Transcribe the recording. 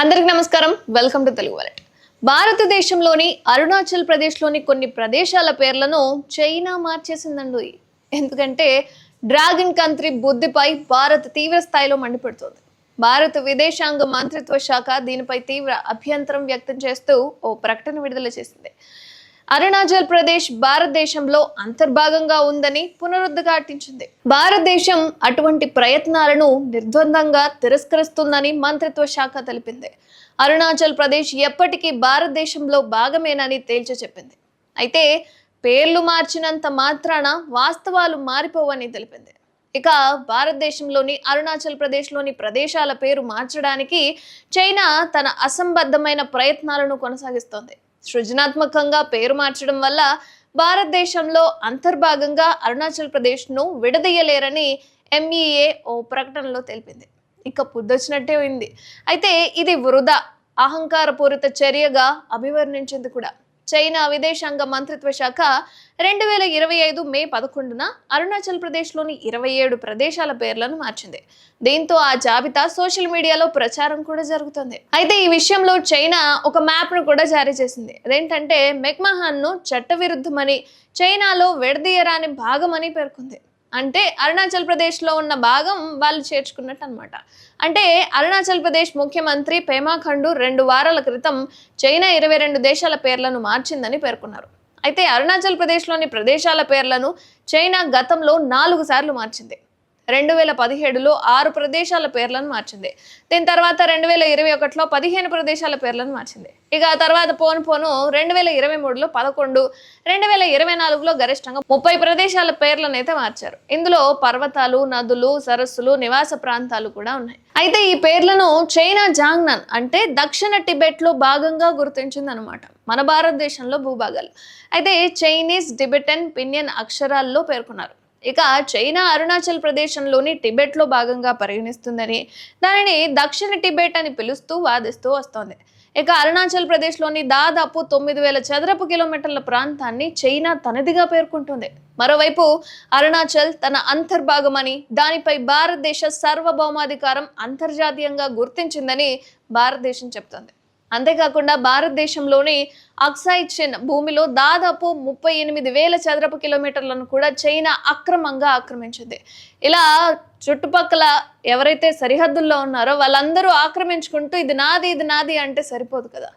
అందరికి నమస్కారం. Welcome to Telugu wallet భారతదేశంలోని అరుణాచల్ ప్రదేశ్లోని కొన్ని ప్రదేశాల పేర్లను చైనా మార్చేసిందండి. ఎందుకంటే డ్రాగన్ కంట్రీ బుద్ధిపై భారత్ తీవ్ర స్థాయిలో మండిపడుతోంది. భారత విదేశాంగ మంత్రిత్వ శాఖ దీనిపై తీవ్ర అభ్యంతరం వ్యక్తం చేస్తూ ఓ ప్రకటన విడుదల చేసింది. అరుణాచల్ ప్రదేశ్ భారతదేశంలో అంతర్భాగంగా ఉందని పునరుద్ఘాటించింది. భారతదేశం అటువంటి ప్రయత్నాలను నిర్ద్వందంగా తిరస్కరిస్తుందని మంత్రిత్వ శాఖ తెలిపింది. అరుణాచల్ ప్రదేశ్ ఎప్పటికీ భారతదేశంలో భాగమేనని తేల్చి చెప్పింది. అయితే పేర్లు మార్చినంత మాత్రాన వాస్తవాలు మారిపోవని తెలిపింది. ఇక భారతదేశంలోని అరుణాచల్ ప్రదేశ్లోని ప్రదేశాల పేరు మార్చడానికి చైనా తన అసంబద్ధమైన ప్రయత్నాలను కొనసాగిస్తోంది. సృజనాత్మకంగా పేరు మార్చడం వల్ల భారతదేశంలో అంతర్భాగంగా అరుణాచల్ ప్రదేశ్ను విడదీయలేరని ఎంఈఏ ఓ ప్రకటనలో తెలిపింది. ఇక పుద్దొచ్చినట్టే ఉంది. అయితే ఇది వృధా అహంకారపూరిత చర్యగా అభివర్ణించింది కూడా. చైనా విదేశాంగ మంత్రిత్వ శాఖ రెండు వేల ఇరవై ఐదు మే పదకొండున అరుణాచల్ ప్రదేశ్లోని ఇరవై ఏడు ప్రదేశాల పేర్లను మార్చింది. దీంతో ఆ జాబితా సోషల్ మీడియాలో ప్రచారం కూడా జరుగుతుంది. అయితే ఈ విషయంలో చైనా ఒక మ్యాప్ను కూడా జారీ చేసింది. అదేంటంటే మెక్మహాన్ను చట్టవిరుద్ధమని చైనాలో విడదీయరాని భాగమని పేర్కొంది. అంటే అరుణాచల్ ప్రదేశ్లో ఉన్న భాగం వాళ్ళు చేర్చుకున్నట్టు అనమాట అంటే అరుణాచల్ ప్రదేశ్ ముఖ్యమంత్రి పేమా ఖండు రెండు వారాల క్రితం చైనా ఇరవై రెండు దేశాల పేర్లను మార్చిందని పేర్కొన్నారు. అయితే అరుణాచల్ ప్రదేశ్లోని ప్రదేశాల పేర్లను చైనా గతంలో నాలుగు సార్లు మార్చింది. రెండు వేల పదిహేడులో ఆరు ప్రదేశాల పేర్లను మార్చింది. దీని తర్వాత రెండు వేల ఇరవై ఒకటిలో పదిహేను ప్రదేశాల పేర్లను మార్చింది. ఇక ఆ తర్వాత పోను పోను రెండు వేల ఇరవై మూడులో పదకొండు రెండు వేల ఇరవై నాలుగులో గరిష్టంగా ముప్పై ప్రదేశాల పేర్లను అయితే మార్చారు. ఇందులో పర్వతాలు నదులు సరస్సులు నివాస ప్రాంతాలు కూడా ఉన్నాయి. అయితే ఈ పేర్లను చైనా జాంగ్నన్ అంటే దక్షిణ టిబెట్లో భాగంగా గుర్తించింది అనమాట మన భారతదేశంలో భూభాగాలు. అయితే చైనీస్ టిబెటన్ పిన్యన్ అక్షరాల్లో పేర్కొన్నారు. ఇక చైనా అరుణాచల్ ప్రదేశంలోని టిబెట్లో భాగంగా పరిగణిస్తుందని దానిని దక్షిణ టిబెట్ అని పిలుస్తూ వాదిస్తూ వస్తోంది. ఇక అరుణాచల్ ప్రదేశ్లోని దాదాపు తొమ్మిది వేల చదరపు కిలోమీటర్ల ప్రాంతాన్ని చైనా తనదిగా పేర్కొంటుంది. మరోవైపు అరుణాచల్ తన అంతర్భాగమని దానిపై భారతదేశ సార్వభౌమాధికారం అంతర్జాతీయంగా గుర్తించిందని భారతదేశం చెప్తోంది. అంతేకాకుండా భారతదేశంలోని అక్సాయ్ చిన్ భూమిలో దాదాపు ముప్పై ఎనిమిది వేల చదరపు కిలోమీటర్లను కూడా చైనా అక్రమంగా ఆక్రమించింది. ఇలా చుట్టుపక్కల ఎవరైతే సరిహద్దుల్లో ఉన్నారో వాళ్ళందరూ ఆక్రమించుకుంటూ ఇది నాది ఇది నాది అంటే సరిపోదు కదా.